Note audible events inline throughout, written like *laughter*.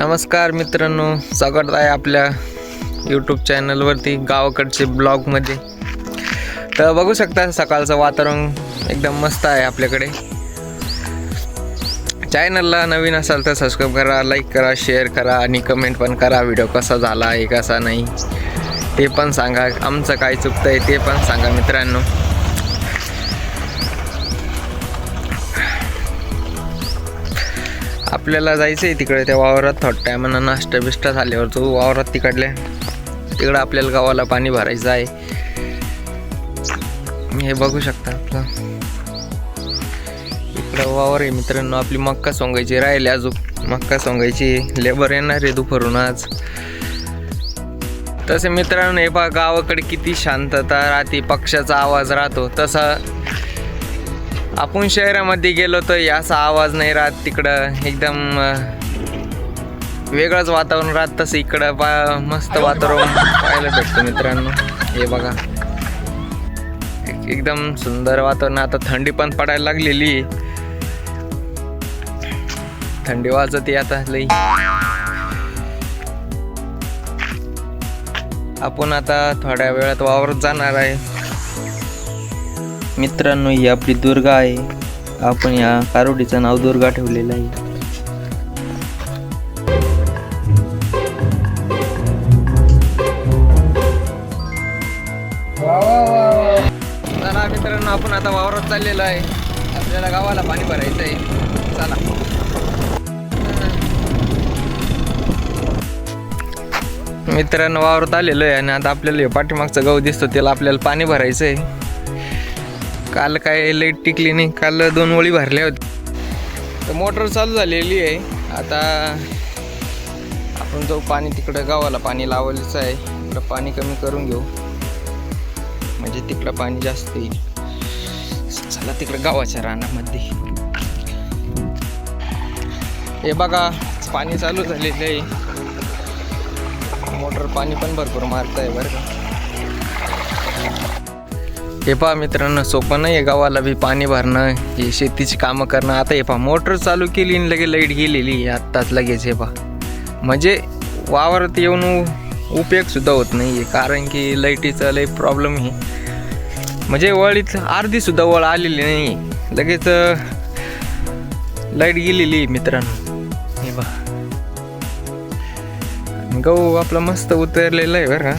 नमस्कार मित्रांनो स्वागत आहे आपल्या यूट्यूब चॅनलवरती गावाकडचे ब्लॉगमध्ये तर बघू शकता सकाळचं वातावरण एकदम मस्त आहे आपल्याकडे. चॅनलला नवीन असाल तर सबस्क्राईब करा लाईक करा शेअर करा आणि कमेंट पण करा व्हिडिओ कसा झाला आहे कसा नाही ते पण सांगा. आमचं काय चुकतं आहे ते पण सांगा मित्रांनो. आपल्याला जायचं आहे तिकडे त्या वावरात. थोडं टायमानं नाश्ता बिष्टा झाल्यावर तो वावरात तिकडल्या. तिकडं आपल्याला गावाला पाणी भरायचं आहे. हे बघू शकता आपलं. इकडं वावर आहे मित्रांनो. आपली मक्का सोंगायची राहिली अजून. मक्का सोंगायची. लेबर येणार आहे दुपारून आज. तसे मित्रांनो हे पहा गावाकडे किती शांतता राहते पक्षाचा आवाज राहतो. तसा आपण शहरामध्ये गेलो तर असा आवाज नाही राहत तिकडं. एकदम वेगळंच वातावरण राहत तसं इकडं. पा मस्त वातावरण पाहायला भेटतं मित्रांनो. हे बघा. एकदम सुंदर वातावरण. आता थंडी पण पडायला लागलेली. आहे. थंडी वाजते आता लई. आपण आता थोड्या वेळात वावरत जाणार आहे. मित्रांनो ही आपली दुर्गा आहे. आपण या कारोडीचं नाव दुर्गा ठेवलेलं आहे. चला मित्रांनो आपण आता वावरात चाललेलो आहे. आपल्याला गावाला पाणी भरायचं आहे. चला. मित्रांनो वावरात आलेलो आहे आणि आता आपल्याला हे पाठीमागचं गहू दिसतो त्याला आपल्याला पाणी भरायचं आहे. काल काय लाइट टिकली नाही. काल दोन ओळी भरल्या होत्या. तर मोटर चालू झालेली आहे. आता आपण तो पाणी तिकडं गावाला पाणी लावायचं आहे. इकडं पाणी कमी करून घेऊ. म्हणजे तिकडं पाणी जास्त येईल. चला तिकडं गावाच्या रानामध्ये. हे बघा पाणी चालू झालेलं आहे. मोटर पाणी पण भरपूर मारत आहे बरं का. हे पहा मित्रांनो सोपं नाही आहे गावाला बी पाणी भरणं हे शेतीची कामं करणं. आता हे पहा मोटर चालू केली आणि लगे लाइट गेलेली आहे. आत्ताच लगेच हे पहा. म्हणजे वावरात येऊन उपयोगसुद्धा होत नाही आहे कारण की लाईटीचा लई प्रॉब्लेम आहे. म्हणजे वळीत अर्धीसुद्धा वळ आलेली नाही आहे. लगेच लाइट गेलेली आहे मित्रांनो. हे पहा. गहू आपला मस्त उतरलेला आहे बरं का.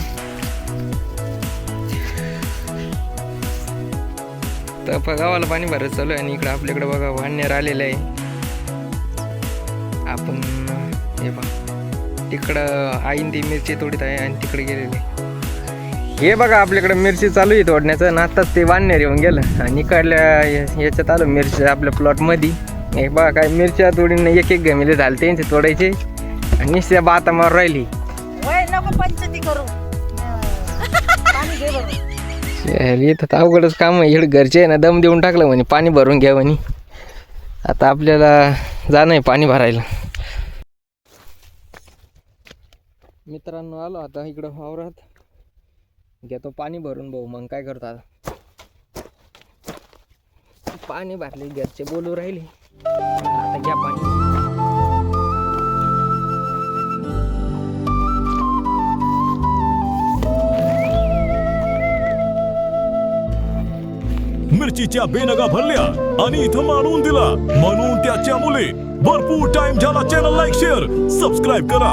तर गावाला पाणी भरत चालू आहे आणि इकडं आपल्याकडे बघा वाढण्यार आलेलं आहे. आपण हे बघा तिकडं आईन ती मिरची तोडीत आहे आणि तिकडे गेलेले हे बघा आपल्याकडे मिरची चालू आहे तोडण्याचं आणि आताच ते वाढण्यार येऊन गेलं. आणि इकडल्या याच्यात आलं मिरची आपल्या प्लॉटमध्ये. हे बघा काय मिरच्या तोडीनं एक एक गमिले झाले त्यांचे तोडायचे. आणि नुसत्या बाता मार राहिली. वय नको पंचती करू. *laughs* पाणी इथं तर अवघडच काम आहे. इकडे घरचे आहे ना दम देऊन टाकलं म्हणे पाणी भरून घ्या म्हणे. आता आपल्याला जाणं आहे पाणी भरायला. मित्रांनो आलो आता इकडं वावरात. घेतो पाणी भरून भाऊ मग काय करतो आता? पाणी भरले घरचे बोलू राहिले. आता घ्या पाणी. मिरचीच्या बेनगा भरल्या आणि इथं मानून दिला. म्हणून त्याच्या मुले भरपूर टाइम झाला. चॅनल लाईक शेअर सबस्क्राईब करा.